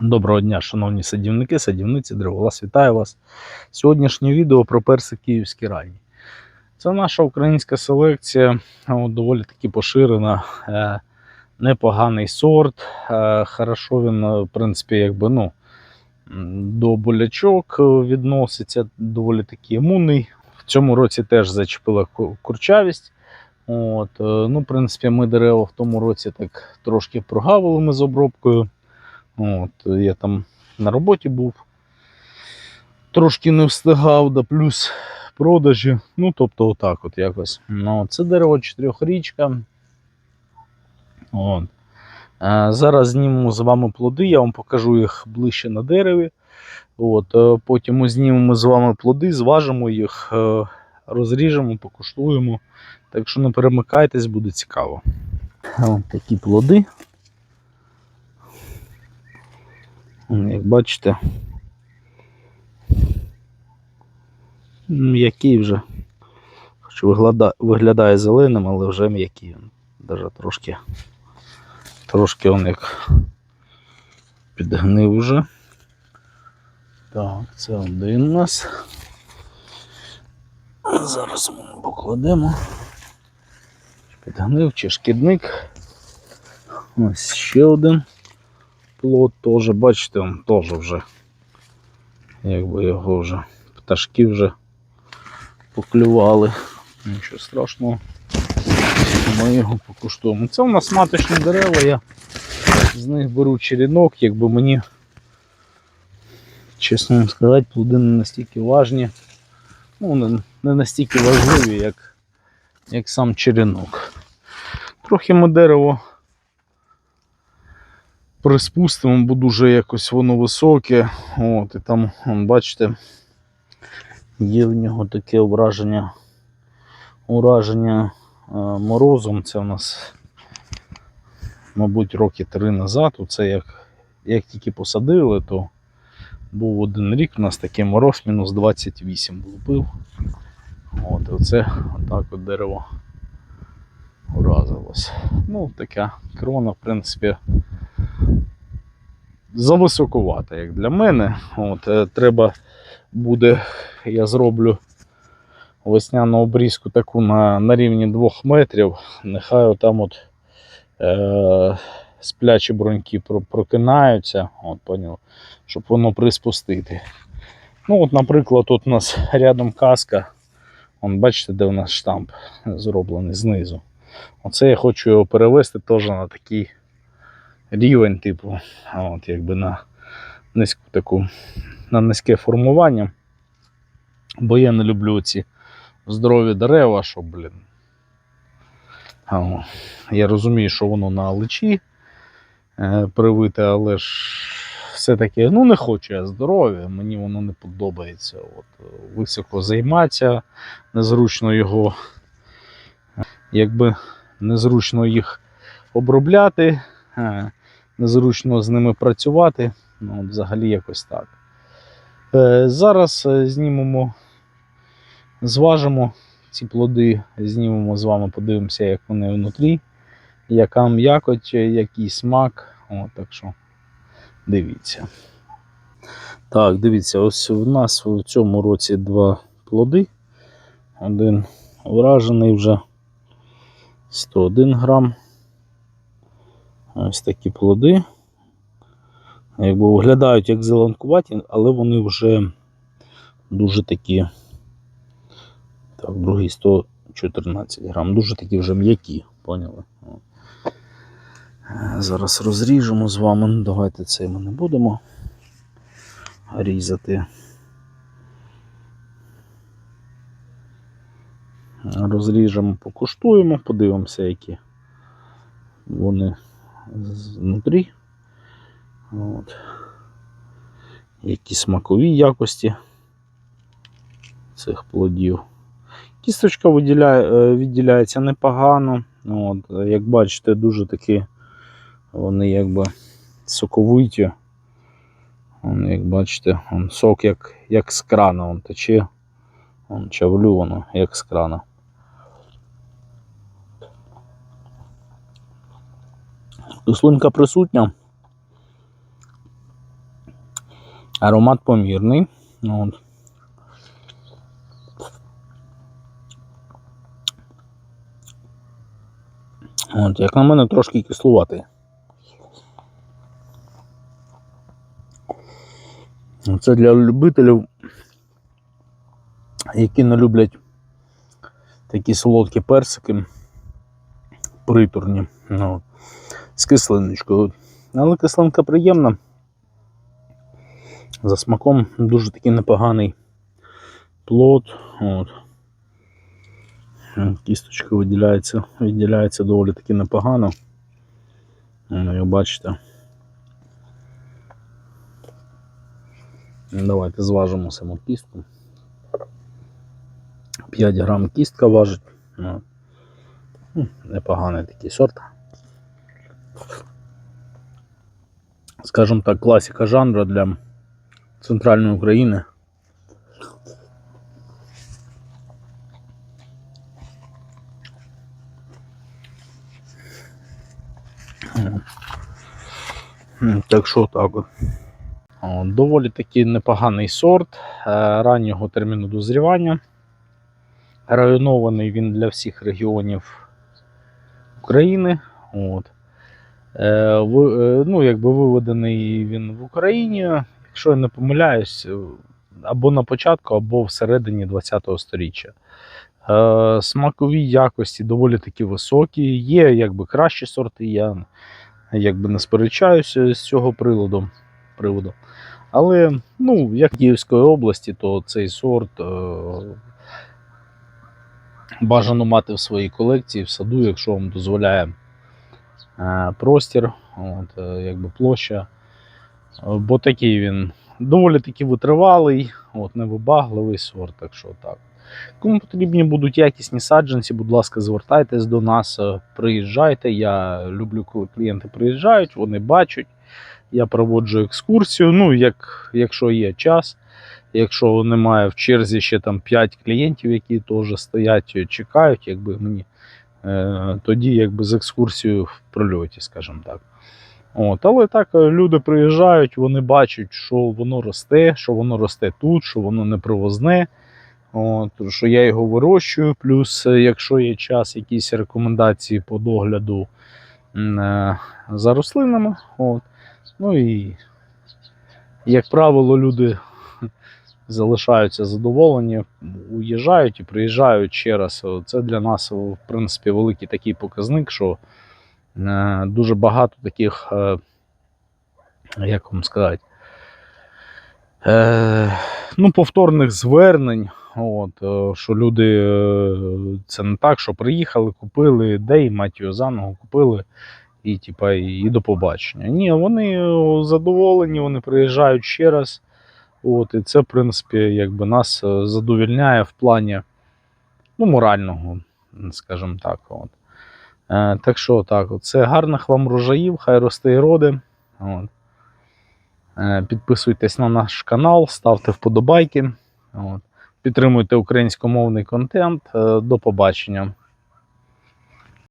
Доброго дня, шановні садівники, садівниці, древолаз, вітаю вас. Сьогоднішнє відео про перси київські ранні. Це наша українська селекція, доволі таки поширена, е, непоганий сорт. Е, хорошо він, е, в принципі, якби, ну, до болячок відноситься, доволі таки імунний. В цьому році теж зачепила курчавість. От, ну, в принципі, ми дерева в тому році так трошки прогавили ми з обробкою. От, я там на роботі був, трошки не встигав, да плюс продажі. Ну, тобто, отак от якось. Ну, це дерево чотирьохрічка. От. Е, зараз знімемо з вами плоди, я вам покажу їх ближче на дереві. От, е, потім ми знімемо з вами плоди, зважимо їх, е, розріжемо, покуштуємо. Так що не перемикайтесь, буде цікаво. Ось такі плоди. Як бачите, м'який вже. Хоч виглядає, зеленим, але вже м'який. Даже трошки, трошки он як підгнив вже. Так, це один у нас. Зараз ми покладемо. Підгнив чи шкідник. Ось ще один плод теж, бачите, он теж вже, якби його вже пташки вже поклювали. Нічого страшного. Ми його покуштуємо. Це у нас маточні дерева, я з них беру черенок, якби мені, чесно вам сказати, плоди не настільки важні. Ну, не, не настільки важливі, як, як сам черенок. Трохи ми дерево приспустимо, бо дуже якось воно високе. От, і там, бачите, є в нього таке ураження, ураження е, морозом. Це у нас, мабуть, роки три назад. Оце як, як тільки посадили, то був один рік, у нас такий мороз, мінус 28 влупив. От, оце отак от дерево уразилось. Ну, така крона, в принципі, зависокувата, як для мене. От, е, треба буде, я зроблю весняну обрізку таку на, на рівні 2 метрів. Нехай там от е, сплячі броньки про- прокинаються, от, поняв, щоб воно приспустити. Ну, от, наприклад, тут у нас рядом каска. Вон, бачите, де у нас штамп зроблений знизу. Оце я хочу його перевести теж на такий рівень, типу, от якби на низьку таку, на низьке формування. Бо я не люблю ці здорові дерева, що, блін. Я розумію, що воно на личі е, привите, але ж все-таки ну, не хочу я здоров'я, мені воно не подобається. От, е, високо займатися, незручно його, е, якби незручно їх обробляти, е, незручно з ними працювати. Ну, взагалі якось так. Е, Зараз е, знімемо, зважимо ці плоди, знімемо з вами, подивимося, як вони внутрі, яка м'якоть, е, який смак. О, так що дивіться. Так, дивіться, ось у нас в цьому році два плоди. Один вражений вже 101 грам. Ось такі плоди. Якби виглядають як зеленкуваті, але вони вже дуже такі. Так, другий 114 грам. Дуже такі вже м'які, поняли? Е, Зараз розріжемо з вами. Ну, Давайте це ми не будемо різати. Розріжемо, покуштуємо, подивимося, які вони знутрі. От. Які смакові якості цих плодів. Кісточка виділяє, е, відділяється непогано. От, як бачите, дуже такі вони якби соковиті. Вон, як бачите, вон, сок як, як з крана вон, тече. Вон, чавлю воно, як з крана. Кислинка присутня. Аромат помірний. От. От, як на мене, трошки кислуватий. Це для любителів, які не люблять такі солодкі персики, приторні, ну, з кислиночкою. Але кислинка приємна. За смаком дуже такий непоганий плод. От. Кісточка виділяється, виділяється доволі таки непогано. Ну, як бачите. Давайте зважимо саму кістку. 5 грам кістка важить. Ну, непоганий такий сорт. Скажімо так, класика жанру для центральної України. Так що так от. Доволі таки непоганий сорт е, раннього терміну дозрівання. Районований він для всіх регіонів України. От. Е, е, ну, якби виведений він в Україні, якщо я не помиляюсь, е, або на початку, або всередині 20-го сторіччя. Е, смакові якості доволі таки високі. Є якби кращі сорти, я якби не сперечаюся з цього приводу. приводу. Але ну, як Київської області, то цей сорт е, бажано мати в своїй колекції в саду, якщо вам дозволяє простір, от, е, якби площа. Е, Бо такий він доволі таки витривалий, от, невибагливий сорт, так що так. Кому потрібні будуть якісні саджанці, будь ласка, звертайтесь до нас, е, приїжджайте. Я люблю, коли клієнти приїжджають, вони бачать. Я проводжу екскурсію. Ну, як, якщо є час, якщо немає в черзі ще там 5 клієнтів, які теж стоять, е, чекають, якби мені, е, тоді якби з екскурсією в прольоті, скажімо так. От, але так е, люди приїжджають, вони бачать, що воно росте, що воно росте тут, що воно не привозне. От, що я його вирощую. Плюс, е, якщо є час, якісь рекомендації по догляду е, за рослинами. От. Ну і, як правило, люди залишаються задоволені, уїжджають і приїжджають ще раз. Це для нас, в принципі, великий такий показник, що е, дуже багато таких, е, як вам сказати, е, ну, повторних звернень. От, що люди, це не так, що приїхали, купили, де і мать його заново купили і, типа, і, до побачення. Ні, вони задоволені, вони приїжджають ще раз. От, і це, в принципі, якби нас е, задовільняє в плані ну, морального, скажімо так. От. Е, так що так, от, це гарних вам рожаїв, хай росте і роди. От. Е, підписуйтесь на наш канал, ставте вподобайки. От. Підтримуйте українськомовний контент. Е, До побачення.